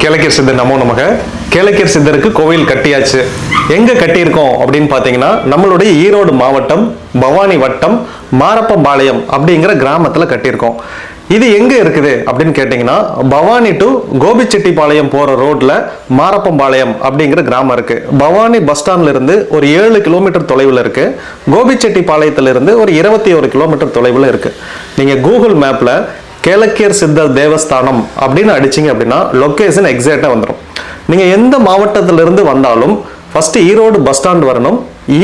கிழக்கர் சித்தர் நமோ நமக. கிழக்கர் சித்தருக்கு கோவில் கட்டியாச்சு. எங்க கட்டியிருக்கோம் அப்படின்னு பார்த்தீங்கன்னா நம்மளுடைய ஈரோடு மாவட்டம் பவானி வட்டம் மாரப்பம்பாளையம் அப்படிங்கிற கிராமத்துல கட்டியிருக்கோம். இது எங்க இருக்குது அப்படின்னு கேட்டிங்கன்னா பவானி டு கோபிச்செட்டிப்பாளையம் போற ரோட்ல மாரப்பம்பாளையம் அப்படிங்கிற கிராமம் இருக்கு. பவானி பஸ் ஸ்டாண்ட்ல இருந்து ஒரு ஏழு கிலோமீட்டர் தொலைவில் இருக்கு. கோபிச்செட்டிப்பாளையத்துல இருந்து ஒரு இருபத்தி ஒரு கிலோமீட்டர் தொலைவில் இருக்கு. நீங்க கூகுள் மேப்ல கேலக்கியர் சித்தர் தேவஸ்தானம் அப்படின்னு அடிச்சீங்க அப்படின்னா லொக்கேஷன் எக்ஸாக்டாக வந்துடும் நீங்கள் எந்த மாவட்டத்திலிருந்து வந்தாலும் ஃபஸ்ட்டு ஈரோடு பஸ் ஸ்டாண்ட் வரணும்.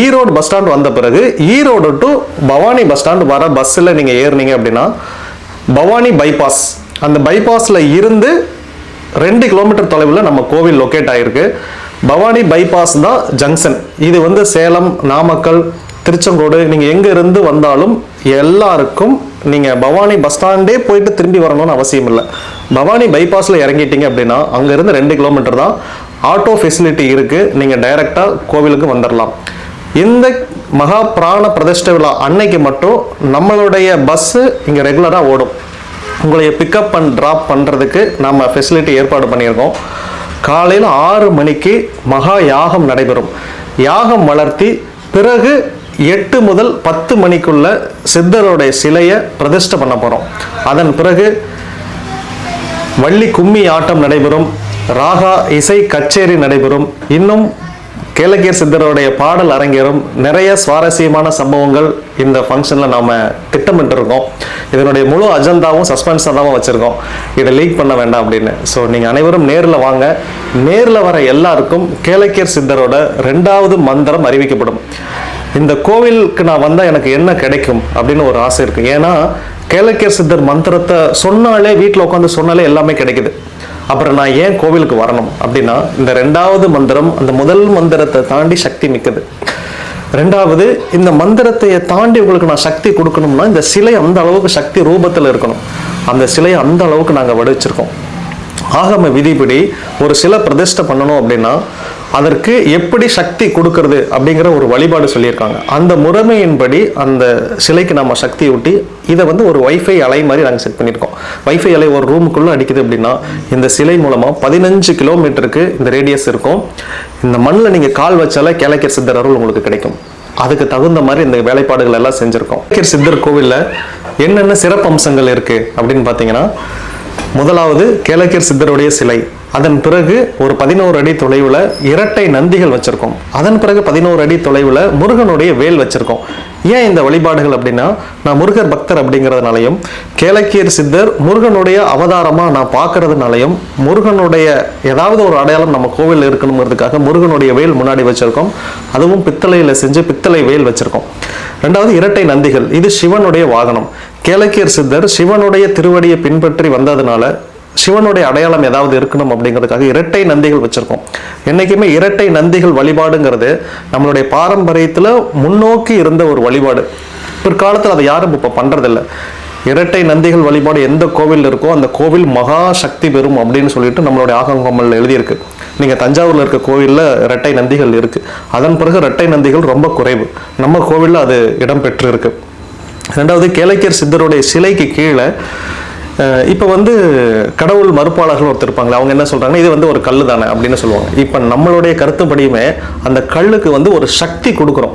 ஈரோடு பஸ் ஸ்டாண்ட் வந்த பிறகு Erode to Bhavani bus stand வர பஸ்ஸில் நீங்கள் ஏறுனீங்க அப்படின்னா பவானி பைபாஸ் அந்த பைபாஸில் இருந்து ரெண்டு கிலோமீட்டர் தொலைவில் நம்ம கோவில் லொக்கேட் ஆகிருக்கு பவானி பைபாஸ் தான் ஜங்ஷன் இது வந்து சேலம் நாமக்கல் திருச்செங்கோடு. நீங்கள் எங்கே இருந்து வந்தாலும் எல்லாருக்கும் நீங்கள் பவானி பஸ் ஸ்டாண்டே போயிட்டு திரும்பி வரணும்னு அவசியம் இல்லை. பவானி பைபாஸில் இறங்கிட்டீங்க அப்படின்னா அங்கேருந்து ரெண்டு கிலோமீட்டர் தான் ஆட்டோ ஃபெசிலிட்டி இருக்குது நீங்கள் டைரெக்டாக கோவிலுக்கு வந்துடலாம் இந்த மகா பிராண பிரதிஷ்ட விழா அன்னைக்கு மட்டும் நம்மளுடைய பஸ்ஸு இங்கே ரெகுலராக ஓடும். உங்களைய பிக்கப் அண்ட் ட்ராப் பண்ணுறதுக்கு நம்ம ஃபெசிலிட்டி ஏற்பாடு பண்ணியிருக்கோம். காலையில் ஆறு மணிக்கு மகா யாகம் நடைபெறும். யாகம் வளர்த்தி பிறகு எட்டு முதல் பத்து மணிக்குள்ள சித்தருடைய சிலையை பிரதிஷ்டை பண்ண போகிறோம் அதன் பிறகு வள்ளி கும்மி ஆட்டம் நடைபெறும். ராகா இசை கச்சேரி நடைபெறும். இன்னும் கேளக்கியர் சித்தருடைய பாடல் அரங்கேறும். நிறைய சுவாரஸ்யமான சம்பவங்கள் இந்த ஃபங்க்ஷனில் நாம் திட்டமிட்டு இருக்கோம் இதனுடைய முழு அஜெண்டாவும் சஸ்பென்ஸாக தான் வச்சுருக்கோம். இதை லீக் பண்ண வேண்டாம் அப்படின்னு. ஸோ நீங்கள் அனைவரும் நேரில் வாங்க. நேரில் வர எல்லாருக்கும் கேளக்கியர் சித்தரோட ரெண்டாவது மந்திரம் அறிவிக்கப்படும். இந்த கோவிலுக்கு நான் வந்தால் எனக்கு என்ன கிடைக்கும் அப்படின்னு ஒரு ஆசை இருக்குது ஏன்னா கேளக்கியர் சித்தர் மந்திரத்தை சொன்னாலே வீட்டில் உட்காந்து சொன்னாலே எல்லாமே கிடைக்குது. அப்புறம் நான் ஏன் கோவிலுக்கு வரணும் அப்படின்னா இந்த ரெண்டாவது மந்திரம் அந்த முதல் மந்திரத்தை தாண்டி சக்தி மிக்கது. ரெண்டாவது இந்த மந்திரத்தை தாண்டி உங்களுக்கு நான் சக்தி கொடுக்கணும்னா இந்த சிலை அந்த அளவுக்கு சக்தி ரூபத்தில் இருக்கணும். அந்த சிலையை அந்த அளவுக்கு நாங்கள் வடிச்சிருக்கோம். ஆகம விதிப்படி ஒரு சிலை பிரதிஷ்டை பண்ணணும் அப்படின்னா அதற்கு எப்படி சக்தி கொடுக்கறது அப்படிங்கிற ஒரு வழிபாடு சொல்லியிருக்காங்க. அந்த முறைமையின்படி அந்த சிலைக்கு நம்ம சக்தி ஊட்டி இதை வந்து ஒரு வைஃபை அலை மாதிரி நாங்கள் செட் பண்ணியிருக்கோம். வைஃபை அலை ஒரு ரூமுக்குள்ளே அடிக்குது அப்படின்னா இந்த சிலை மூலமாக பதினஞ்சு கிலோமீட்டருக்கு இந்த ரேடியஸ் இருக்கும். இந்த மண்ணில் நீங்கள் கால் வச்சாலே கேளக்கர் சித்தர் அருள் உங்களுக்கு கிடைக்கும். அதுக்கு தகுந்த மாதிரி இந்த வேலைப்பாடுகள் எல்லாம் செஞ்சுருக்கோம். கேளக்கர் சித்தர் கோவிலில் என்னென்ன சிறப்பு அம்சங்கள் இருக்குது அப்படின்னு பார்த்தீங்கன்னா முதலாவது கேளக்கியர் சித்தருடைய சிலை. அதன் பிறகு ஒரு பதினோரு அடி தொலைவில் இரட்டை நந்திகள் வச்சுருக்கோம். அதன் பிறகு பதினோரு அடி தொலைவில் முருகனுடைய வேல் வச்சுருக்கோம். ஏன் இந்த வழிபாடுகள் அப்படின்னா நான் முருகர் பக்தர் அப்படிங்கிறதுனாலையும் கேளக்கியர் சித்தர் முருகனுடைய அவதாரமாக நான் பார்க்கறதுனாலையும் முருகனுடைய ஏதாவது ஒரு அடையாளம் நம்ம கோவிலில் இருக்கணுங்கிறதுக்காக முருகனுடைய வேல் முன்னாடி வச்சுருக்கோம். அதுவும் பித்தளையில் செஞ்சு பித்தளை வேல் வச்சுருக்கோம். ரெண்டாவது இரட்டை நந்திகள் இது சிவனுடைய வாகனம். கேளக்கியர் சித்தர் சிவனுடைய திருவடியை பின்பற்றி வந்ததுனால சிவனுடைய அடையாளம் ஏதாவது இருக்கணும் அப்படிங்கிறதுக்காக இரட்டை நந்திகள் வச்சுருக்கோம். என்னைக்குமே இரட்டை நந்திகள் வழிபாடுங்கிறது நம்மளுடைய பாரம்பரியத்தில் முன்னோக்கி இருந்த ஒரு வழிபாடு. பிற்காலத்தில் அதை யாரும் இப்போ பண்றதில்ல. இரட்டை நந்திகள் வழிபாடு எந்த கோவில் இருக்கோ அந்த கோவில் மகா சக்தி பெறும் அப்படின்னு சொல்லிட்டு நம்மளுடைய ஆகங்கம்மல்ல எழுதியிருக்கு. நீங்க தஞ்சாவூர்ல இருக்க கோவில்ல இரட்டை நந்திகள் இருக்கு. அதன் பிறகு இரட்டை நந்திகள் ரொம்ப குறைவு. நம்ம கோவில்ல அது இடம் பெற்று இருக்கு ரெண்டாவது கேளக்கியர் சித்தருடைய சிலைக்கு கீழே இப்போ வந்து கடவுள் மறுப்பாளர்கள் ஒருத்தர் இருப்பாங்களே அவங்க என்ன சொல்றாங்கன்னா இது வந்து ஒரு கல் தானே அப்படின்னு சொல்லுவாங்க. இப்போ நம்மளுடைய கருத்துப்படியுமே அந்த கல்லுக்கு வந்து ஒரு சக்தி கொடுக்குறோம்.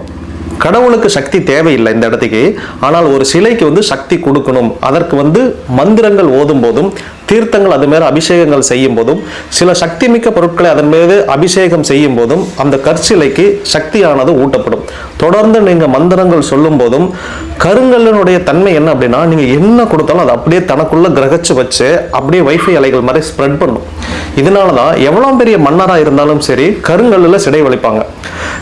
கடவுளுக்கு சக்தி தேவையில்லை இந்த இடத்துக்கு. ஆனால் ஒரு சிலைக்கு வந்து சக்தி கொடுக்கணும். அதற்கு வந்து மந்திரங்கள் ஓதும் போதும் தீர்த்தங்கள் அது மேல அபிஷேகங்கள் செய்யும் போதும் சில சக்தி மிக்க பொருட்களை அதன் மீது அபிஷேகம் செய்யும் போதும் அந்த கற்சிலைக்கு சக்தியானது ஊட்டப்படும். தொடர்ந்து நீங்க மந்திரங்கள் சொல்லும் போதும் கருங்கல்லினுடைய தன்மை என்ன அப்படின்னா நீங்க என்ன கொடுத்தாலும் அதை அப்படியே தனக்குள்ள கிரகிச்சு வச்சு அப்படியே வைஃபை அலைகள் மாதிரி ஸ்ப்ரெட் பண்ணும். இதனால தான் எவ்வளோ பெரிய மன்னராக இருந்தாலும் சரி கருங்கல்லில் சிடை வலிப்பாங்க.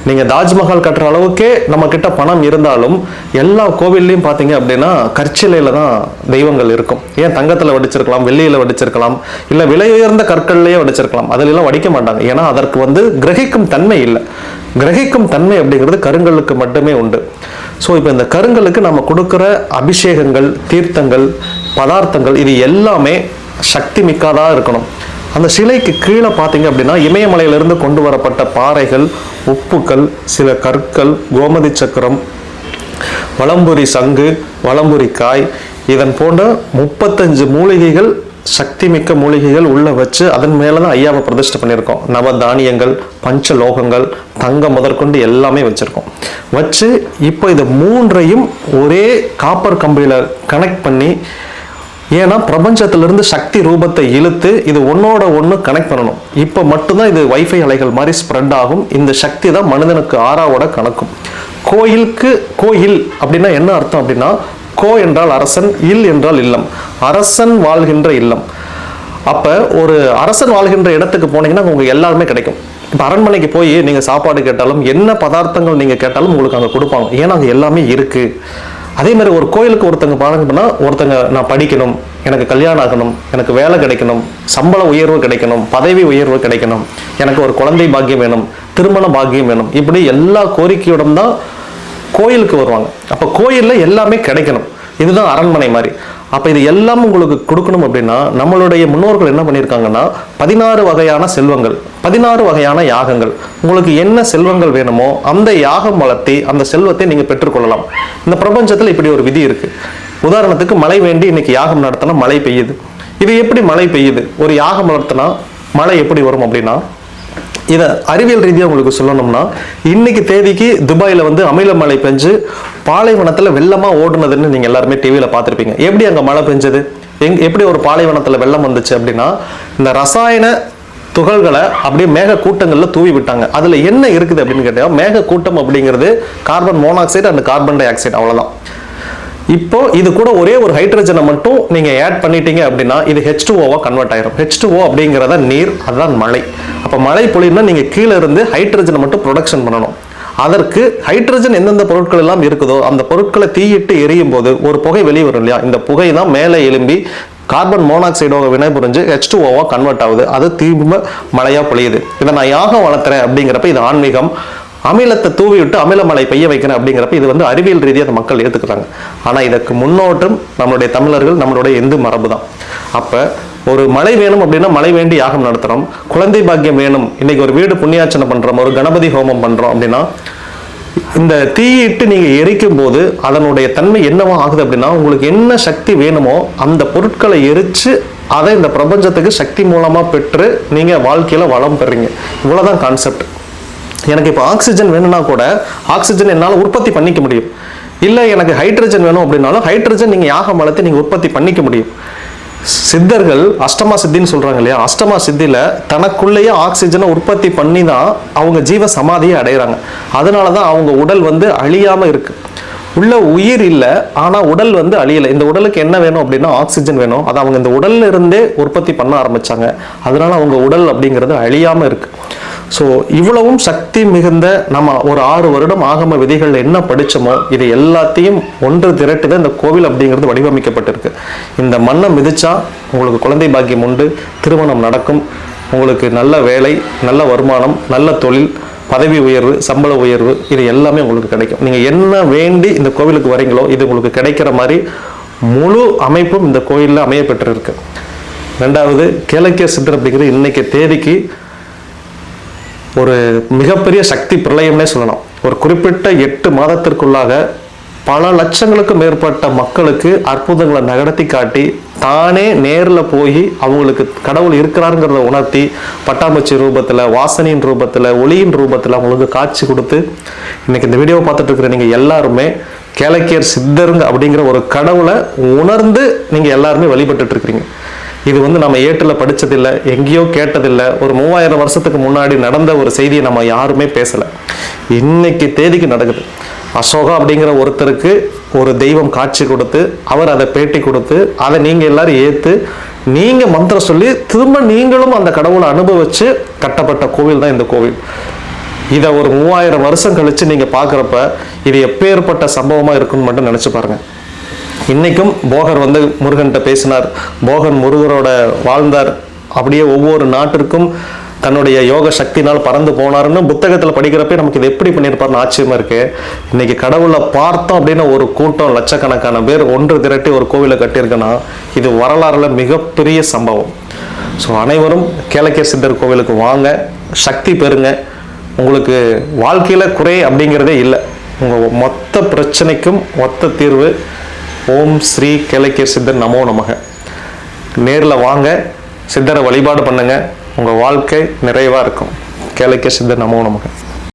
நீங்க தாஜ்மஹால் கட்டுற அளவுக்கே நம்ம கிட்ட பணம் இருந்தாலும் எல்லா கோவில்லையும் பார்த்தீங்க அப்படின்னா கற்சிலையில தான் தெய்வங்கள் இருக்கும். ஏன் தங்கத்துல வடிச்சிருக்கலாம் வெள்ளியில வடிச்சிருக்கலாம். இல்ல விலை உயர்ந்த கற்கள்லேயே வடிச்சிருக்கலாம். அதிலெல்லாம் வடிக்க மாட்டாங்க. ஏன்னா அதற்கு வந்து கிரகிக்கும் தன்மை இல்லை. கிரகிக்கும் தன்மை அப்படிங்கிறது கருங்கல்லுக்கு மட்டுமே உண்டு. ஸோ இப்போ இந்த கருங்கல்லுக்கு நம்ம கொடுக்குற அபிஷேகங்கள் தீர்த்தங்கள் பதார்த்தங்கள் இது எல்லாமே சக்தி மிக்காதா இருக்கணும். அந்த சிலைக்கு கீழே பார்த்தீங்க அப்படின்னா இமயமலையிலிருந்து கொண்டு வரப்பட்ட பாறைகள் உப்புக்கள் சில கற்கள் கோமதி சக்கரம் வளம்புரி சங்கு வளம்புரி காய் இதன் போன்ற முப்பத்தஞ்சு மூலிகைகள் சக்தி மிக்க மூலிகைகள் உள்ளே வச்சு அதன் மேலே தான் ஐயாவை பிரதிஷ்டை பண்ணியிருக்கோம். நவ தானியங்கள் பஞ்ச லோகங்கள் தங்கம் முதற்கொண்டு எல்லாமே வச்சுருக்கோம். வச்சு இப்போ இது மூன்றையும் ஒரே காப்பர் கம்பியில் கனெக்ட் பண்ணி ஏன்னா பிரபஞ்சத்திலிருந்து சக்தி ரூபத்தை இழுத்து இது ஒன்னோட ஒன்று கனெக்ட் பண்ணணும். இப்போ மட்டும்தான் இது வைஃபை அலைகள் மாதிரி ஸ்ப்ரெட் ஆகும். இந்த சக்தி தான் மனிதனுக்கு ஆறாவோட கணக்கும். கோயிலுக்கு கோயில் அப்படின்னா என்ன அர்த்தம் அப்படின்னா கோ என்றால் அரசன் இல் என்றால் இல்லம். அரசன் வாழ்கின்ற இல்லம். அப்போ ஒரு அரசன் வாழ்கின்ற இடத்துக்கு போனீங்கன்னா உங்களுக்கு எல்லாருமே கிடைக்கும். இப்போ அரண்மனைக்கு போய் நீங்கள் சாப்பாடு கேட்டாலும் என்ன பதார்த்தங்கள் நீங்கள் கேட்டாலும் உங்களுக்கு அங்கே கொடுப்பாங்க. ஏன்னா அங்கே எல்லாமே இருக்குது அதே மாதிரி ஒரு கோயிலுக்கு ஒருத்தங்க பாருங்கன்னா ஒருத்தங்க நான் படிக்கணும் எனக்கு கல்யாணம் ஆகணும் எனக்கு வேலை கிடைக்கணும் சம்பள உயர்வு கிடைக்கணும் பதவி உயர்வு கிடைக்கணும் எனக்கு ஒரு குழந்தை பாக்கியம் வேணும் திருமண பாக்கியம் வேணும். இப்படி எல்லா கோரிக்கையோடும் தான் கோயிலுக்கு வருவாங்க. அப்போ கோயிலில் எல்லாமே கிடைக்கணும். இதுதான் அரண்மனை மாதிரி. அப்போ இது எல்லாம் உங்களுக்கு கொடுக்கணும் அப்படின்னா நம்மளுடைய முன்னோர்கள் என்ன பண்ணியிருக்காங்கன்னா பதினாறு வகையான செல்வங்கள் பதினாறு வகையான யாகங்கள். உங்களுக்கு என்ன செல்வங்கள் வேணுமோ அந்த யாகம் வளர்த்தி அந்த செல்வத்தை நீங்கள் பெற்றுக்கொள்ளலாம். இந்த பிரபஞ்சத்தில் இப்படி ஒரு விதி இருக்குது உதாரணத்துக்கு மழை வேண்டி இன்னைக்கு யாகம் நடத்தினா மழை பெய்யுது. இது எப்படி மழை பெய்யுது? ஒரு யாகம் வளர்த்தினா மழை எப்படி வரும் அப்படின்னா இதை அறிவியல் ரீதியாக உங்களுக்கு சொல்லணும்னா இன்னைக்கு தேதிக்கு துபாயில் வந்து அமில மழை பெஞ்சு பாலைவனத்தில் வெள்ளமாக ஓடுனதுன்னு நீங்கள் எல்லாருமே டிவியில் பார்த்துருப்பீங்க. எப்படி அங்கே மழை பெஞ்சது? எங் எப்படி ஒரு பாலைவனத்தில் வெள்ளம் வந்துச்சு அப்படின்னா இந்த ரசாயன துகள்களை அப்படியே மேக கூட்டங்களில் தூவி விட்டாங்க. அதில் என்ன இருக்குது அப்படின்னு கேட்டால் மேக கூட்டம் அப்படிங்கிறது carbon monoxide and carbon dioxide அவ்வளோதான் இப்போ இது கூட ஒரே ஒரு ஹைட்ரஜனை மட்டும் நீங்க ஆட் பண்ணிட்டீங்க அப்படின்னா இது ஹெச் டூ ஓவா கன்வெர்ட் ஆயிரும். ஹெச் டூ ஓ அப்படிங்கிறத நீர் அதுதான் மழை. அப்போ மழை பொழிவுனா நீங்க கீழே இருந்து ஹைட்ரஜனை மட்டும் ப்ரொடக்ஷன் பண்ணணும். அதற்கு ஹைட்ரஜன் எந்தெந்த பொருட்கள் எல்லாம் இருக்குதோ அந்த பொருட்களை தீயிட்டு எரியும் போது ஒரு புகை வெளியே வரும் இல்லையா? இந்த புகை தான் மேலே எழும்பி கார்பன் மோனாக்சைடோட வினைபுரிஞ்சு ஹெச் டூ ஓவா கன்வெர்ட் ஆகுது. அது திரும்ப மழையா பொழியுது. இதை நான் யாகம் வளர்த்துறேன் அப்படிங்கிறப்ப இது ஆன்மீகம் அமிலத்தை தூவி விட்டு அமில பெய்ய வைக்கிறேன் அப்படிங்கிறப்ப இது வந்து அறிவியல் ரீதியாக மக்கள் ஏற்றுக்கிறாங்க ஆனால் இதற்கு முன்னோட்டம் நம்மளுடைய தமிழர்கள் நம்மளுடைய இந்து மரபு தான். அப்போ ஒரு மழை வேணும் அப்படின்னா மழை வேண்டி யாகம் நடத்துகிறோம் குழந்தை பாக்கியம் வேணும். இன்னைக்கு ஒரு வீடு புண்ணியாச்சனை பண்ணுறோம் ஒரு கணபதி ஹோமம் பண்ணுறோம் அப்படின்னா இந்த தீயிட்டு நீங்கள் எரிக்கும் போது அதனுடைய தன்மை என்னவா ஆகுது அப்படின்னா உங்களுக்கு என்ன சக்தி வேணுமோ அந்த பொருட்களை எரித்து அதை இந்த பிரபஞ்சத்துக்கு சக்தி மூலமாக பெற்று நீங்கள் வாழ்க்கையில் வளம் பெறீங்க. இவ்வளோதான் கான்செப்ட் எனக்கு இப்போ ஆக்சிஜன் வேணும்னா கூட ஆக்சிஜன் என்னால் உற்பத்தி பண்ணிக்க முடியும். இல்லை எனக்கு ஹைட்ரஜன் வேணும் அப்படின்னாலும் ஹைட்ரஜன் நீங்கள் யாக மலத்தை நீங்கள் உற்பத்தி பண்ணிக்க முடியும். சித்தர்கள் அஷ்டமா சித்தின்னு சொல்கிறாங்க இல்லையா? அஷ்டமா சித்தியில் தனக்குள்ளேயே ஆக்சிஜனை உற்பத்தி பண்ணி தான் அவங்க ஜீவ சமாதியை அடைகிறாங்க அதனால தான் அவங்க உடல் வந்து அழியாமல் இருக்குது உள்ள உயிர் இல்லை ஆனால் உடல் வந்து அழியலை. இந்த உடலுக்கு என்ன வேணும் அப்படின்னா ஆக்சிஜன் வேணும். அதை அவங்க இந்த உடல்ல இருந்தே உற்பத்தி பண்ண ஆரம்பிச்சாங்க. அதனால அவங்க உடல் அப்படிங்கிறது அழியாமல் இருக்குது ஸோ இவ்வளவும் சக்தி மிகுந்த நம்ம ஒரு ஆறு வருடம் ஆகம விதிகள் என்ன படித்தோமோ இது எல்லாத்தையும் ஒன்று திரட்டி தான் இந்த கோவில் அப்படிங்கிறது வடிவமைக்கப்பட்டிருக்கு. இந்த மண்ணை மிதிச்சா உங்களுக்கு குழந்தை பாக்கியம் உண்டு திருமணம் நடக்கும் உங்களுக்கு நல்ல வேலை நல்ல வருமானம் நல்ல தொழில் பதவி உயர்வு சம்பள உயர்வு இது எல்லாமே உங்களுக்கு கிடைக்கும். நீங்கள் என்ன வேண்டி இந்த கோவிலுக்கு வரீங்களோ இது உங்களுக்கு கிடைக்கிற மாதிரி முழு அமைப்பும் இந்த கோயிலில் அமைய பெற்றிருக்கு ரெண்டாவது கிழக்கிய சித்தர் அப்படிங்கிறது இன்னைக்கு தேதிக்கு ஒரு மிகப்பெரிய சக்தி பிரளயம்னே சொல்லலாம். ஒரு குறிப்பிட்ட எட்டு மாதத்திற்குள்ளாக பல லட்சங்களுக்கு மேற்பட்ட மக்களுக்கு அற்புதங்களை நகர்த்தி காட்டி தானே நேரில் போய் அவங்களுக்கு கடவுள் இருக்கிறாருங்கிறத உணர்த்தி பட்டாம்பூச்சி ரூபத்தில் வாசனையின் ரூபத்தில் ஒளியின் ரூபத்தில் அவங்களுக்கு காட்சி கொடுத்து இன்னைக்கு இந்த வீடியோ பார்த்துட்டு இருக்கிற நீங்கள் எல்லாருமே கேளக்கியர் சித்தருங்க அப்படிங்கிற ஒரு கடவுளை உணர்ந்து நீங்கள் எல்லாருமே வழிபட்டுட்ருக்கிறீங்க இது வந்து நம்ம ஏட்டில் படித்ததில்லை எங்கேயோ கேட்டதில்லை. ஒரு மூவாயிரம் வருஷத்துக்கு முன்னாடி நடந்த ஒரு செய்தியை நம்ம யாருமே பேசலை. இன்னைக்கு தேதிக்கு நடக்குது. அசோகா அப்படிங்கிற ஒருத்தருக்கு ஒரு தெய்வம் காட்சி கொடுத்து அவர் அதை பேட்டி கொடுத்து அதை நீங்கள் எல்லாரும் ஏற்று நீங்கள் மந்திரம் சொல்லி திரும்ப நீங்களும் அந்த கடவுளை அனுபவித்து கட்டப்பட்ட கோவில் தான் இந்த கோவில். இதை ஒரு மூவாயிரம் வருஷம் கழித்து நீங்கள் பார்க்குறப்ப இது எப்பேற்பட்ட சம்பவமாக இருக்குன்னு மட்டும் நினச்சி பாருங்கள் இன்றைக்கும் போகர் வந்து முருகன்கிட்ட பேசினார். போகன் முருகரோட வாழ்ந்தார். அப்படியே ஒவ்வொரு நாட்டிற்கும் தன்னுடைய யோக சக்தினால் பறந்து போனாருன்னு புத்தகத்தில் படிக்கிறப்ப நமக்கு இது எப்படி பண்ணியிருப்பாருன்னு ஆச்சரியமா இருக்கு. இன்னைக்கு கடவுளை பார்த்தோம் அப்படின்னு ஒரு கூட்டம் லட்சக்கணக்கான பேர் ஒன்று திரட்டி ஒரு கோவிலை கட்டியிருக்குன்னா இது வரலாறுல மிகப்பெரிய சம்பவம். ஸோ அனைவரும் கேளக்கிய சித்தர் கோவிலுக்கு வாங்க சக்தி பெறுங்க. உங்களுக்கு வாழ்க்கையில் குறை அப்படிங்கிறதே இல்லை. உங்கள் மொத்த பிரச்சனைக்கும் மொத்த தீர்வு ஓம் ஸ்ரீ கேளக்கிய சித்தர் நமோ நமக. நேரில் வாங்க சித்தரை வழிபாடு பண்ணுங்கள் உங்கள் வாழ்க்கை நிறைவாக இருக்கும். கேளக்கிய சித்தர் நமோ நமக.